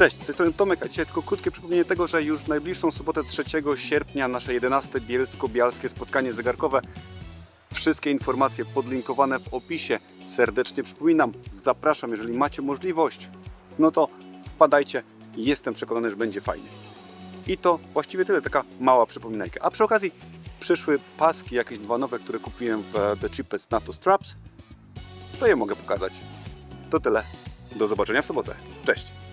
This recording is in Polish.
Cześć, z tej strony Tomek, a dzisiaj tylko krótkie przypomnienie tego, że już w najbliższą sobotę 3 sierpnia nasze 11 bielsko-bialskie spotkanie zegarkowe. Wszystkie informacje podlinkowane w opisie. Serdecznie przypominam, zapraszam, jeżeli macie możliwość, no to wpadajcie. Jestem przekonany, że będzie fajnie. I to właściwie tyle, taka mała przypominajka. A przy okazji przyszły paski, jakieś dwa nowe, które kupiłem w e, The Cheapest NATO Straps. To je mogę pokazać. To tyle. Do zobaczenia w sobotę. Cześć!